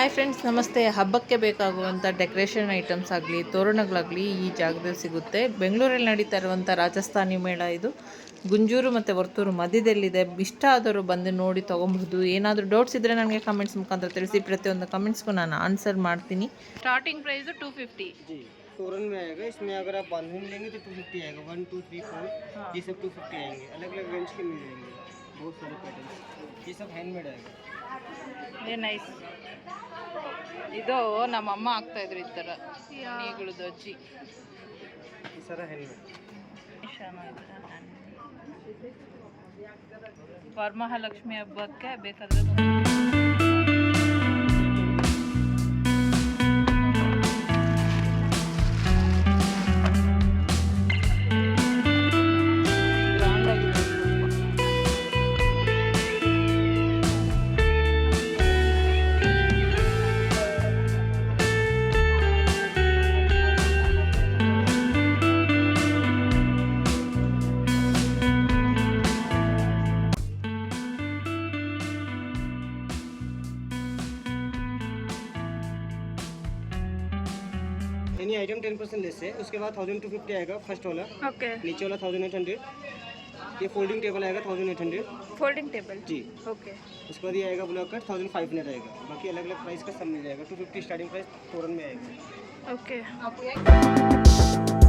Hi friends ನಮಸ್ತೆ ಹಬ್ಬಕ್ಕೆ ಬೇಕಾಗುವಂಥ ಡೆಕೋರೇಷನ್ ಐಟಮ್ಸ್ ಆಗಲಿ ತೋರಣಗಳಾಗಲಿ ಈ ಜಾಗದಲ್ಲಿ ಸಿಗುತ್ತೆ ಬೆಂಗಳೂರಲ್ಲಿ ನಡೀತಾ ಇರುವಂಥ ರಾಜಸ್ಥಾನಿ ಮೇಳ ಇದು ಗುಂಜೂರು ಮತ್ತು ವರ್ತೂರು ಮಧ್ಯದಲ್ಲಿದೆ ಇಷ್ಟ ಆದವರು ಬಂದು ನೋಡಿ ತೊಗೊಬಹುದು ಏನಾದರೂ ಡೌಟ್ಸ್ ಇದ್ದರೆ ನನಗೆ ಕಮೆಂಟ್ಸ್ ಮುಖಾಂತರ ತಿಳಿಸಿ ಪ್ರತಿಯೊಂದು ಕಮೆಂಟ್ಸ್ಗೂ ನಾನು ಆನ್ಸರ್ ಮಾಡ್ತೀನಿ ಸ್ಟಾರ್ಟಿಂಗ್ ಪ್ರೈಸು ಟೂ ಫಿಫ್ಟಿ जी तोरन में आएगा इसमें अगर आप बांधन लेंगे तो टू फिफ्टी आएगा वन टू थ्री फोर ये सब टू फिफ्टी आएंगे अलग अलग रेंज के मिल जाएंगे बहुत सारे पैटर्न ये सब हैंडमेड आएगा ಏ ನೈಸ್ ಇದು ನಮ್ಮಮ್ಮ ಆಗ್ತಾ ಇದ್ರು ಈ ತರ. ನೀಗಳದ್ದು ಅಜ್ಜಿ. ವರಮಹಾಲಕ್ಷ್ಮಿ ಹಬ್ಬಕ್ಕೆ ಬೇಕಾದ್ರೆ यानी आइटम टेन परसेंट लेस है। उसके बाद थाउज़ेंड टू फिफ्टी आएगा फ़र्स्ट वाला। ओके। नीचे वाला थाउज़ेंड एट हंड्रेड ये फोल्डिंग टेबल आएगा thousand eight hundred folding table जी। ओके। उसके बाद ये आएगा block cut thousand five hundred आएगा। बाकी अलग अलग प्राइस का सब मिल जाएगा। टू फिफ्टी स्टार्टिंग प्राइस फोरन में आएगा। ओके। okay.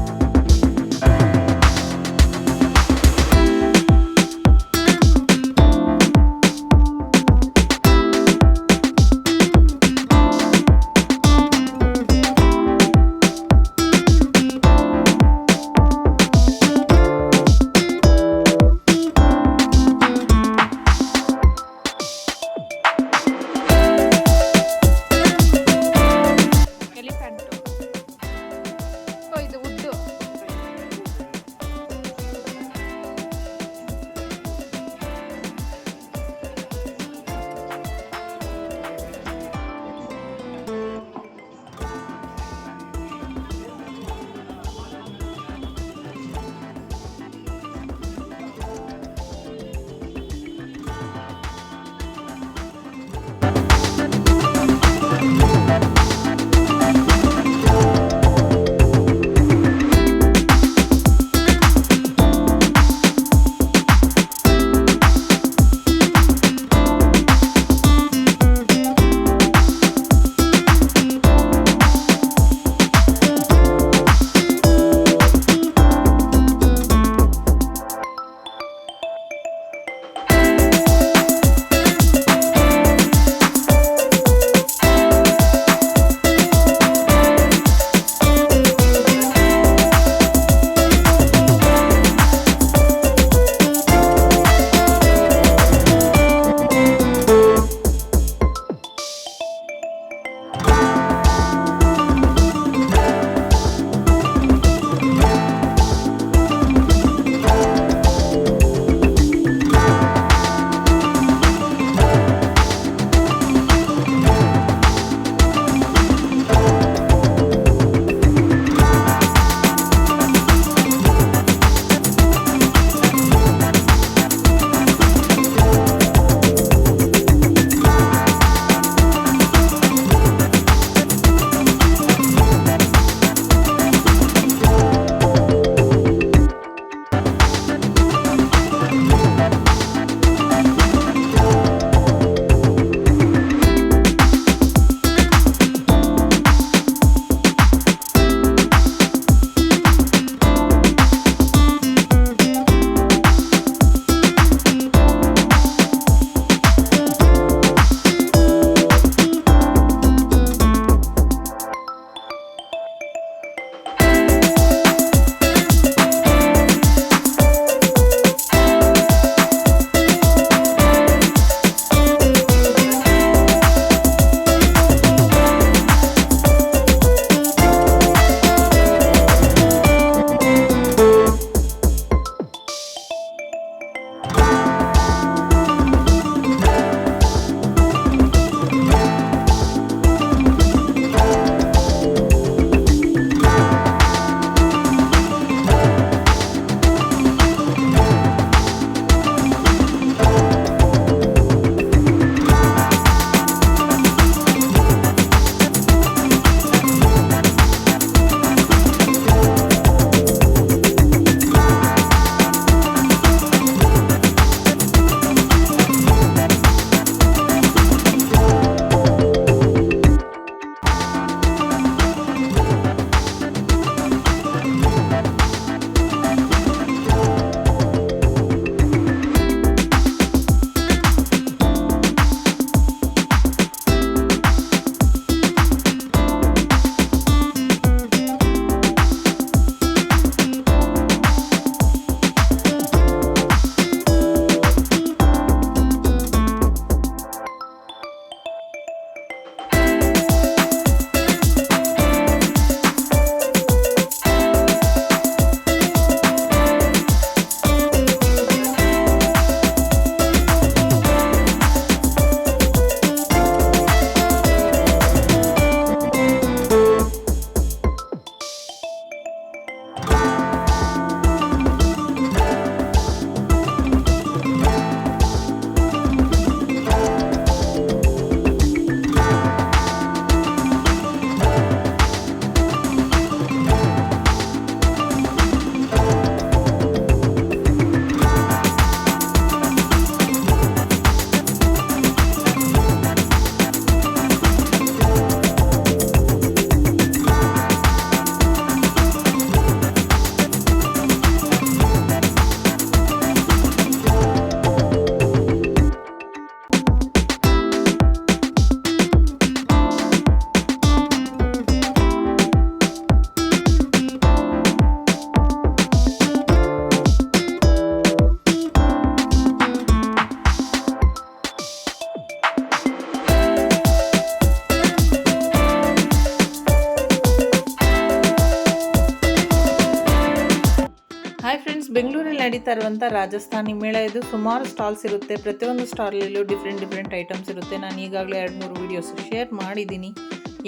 ನಡೀತಾ ಇರುವಂಥ ರಾಜಸ್ಥಾನಿ ಮೇಳ ಇದು. ಸುಮಾರು ಸ್ಟಾಲ್ಸ್ ಇರುತ್ತೆ. ಪ್ರತಿಯೊಂದು ಸ್ಟಾಲಲ್ಲೂ ಡಿಫ್ರೆಂಟ್ ಡಿಫ್ರೆಂಟ್ ಐಟಮ್ಸ್ ಇರುತ್ತೆ. ನಾನು ಈಗಾಗಲೇ ಎರಡು ಮೂರು ವೀಡಿಯೋಸ್ ಶೇರ್ ಮಾಡಿದ್ದೀನಿ.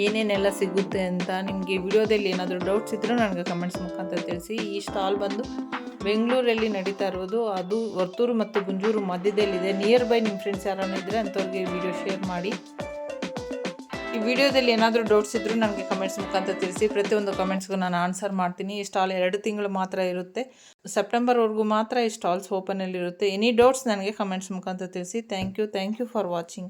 ಏನೇನೆಲ್ಲ ಸಿಗುತ್ತೆ ಅಂತ ನಿಮಗೆ ವಿಡಿಯೋದಲ್ಲಿ ಏನಾದರೂ ಡೌಟ್ಸ್ ಇದ್ದರೂ ನನಗೆ ಕಮೆಂಟ್ಸ್ ಮುಖಾಂತರ ತಿಳಿಸಿ. ಈ ಸ್ಟಾಲ್ ಬಂದು ಬೆಂಗಳೂರಲ್ಲಿ ನಡೀತಾ ಇರೋದು, ಅದು ವರ್ತೂರು ಮತ್ತು ಗುಂಜೂರು ಮಧ್ಯದಲ್ಲಿದೆ. ನಿಯರ್ ಬೈ ನಿಮ್ಮ ಫ್ರೆಂಡ್ಸ್ ಯಾರನ್ನ ಇದ್ದರೆ ಅಂಥವ್ರಿಗೆ ವಿಡಿಯೋ ಶೇರ್ ಮಾಡಿ. ಈ ವಿಡಿಯೋದಲ್ಲಿ ಏನಾದರೂ ಡೌಟ್ಸ್ ಇದ್ದರೂ ನನಗೆ ಕಮೆಂಟ್ಸ್ ಮುಖಾಂತರ ತಿಳಿಸಿ. ಪ್ರತಿಯೊಂದು ಕಮೆಂಟ್ಸ್ಗೂ ನಾನು ಆನ್ಸರ್ ಮಾಡ್ತೀನಿ. ಈ ಸ್ಟಾಲ್ ಎರಡು ತಿಂಗಳು ಮಾತ್ರ ಇರುತ್ತೆ. ಸೆಪ್ಟೆಂಬರ್ವರೆಗೂ ಮಾತ್ರ ಈ ಸ್ಟಾಲ್ಸ್ ಓಪನಲ್ಲಿರುತ್ತೆ ಎನಿ ಡೌಟ್ಸ್ ನನಗೆ ಕಮೆಂಟ್ಸ್ ಮುಖಾಂತರ ತಿಳಿಸಿ. Thank you thank you for watching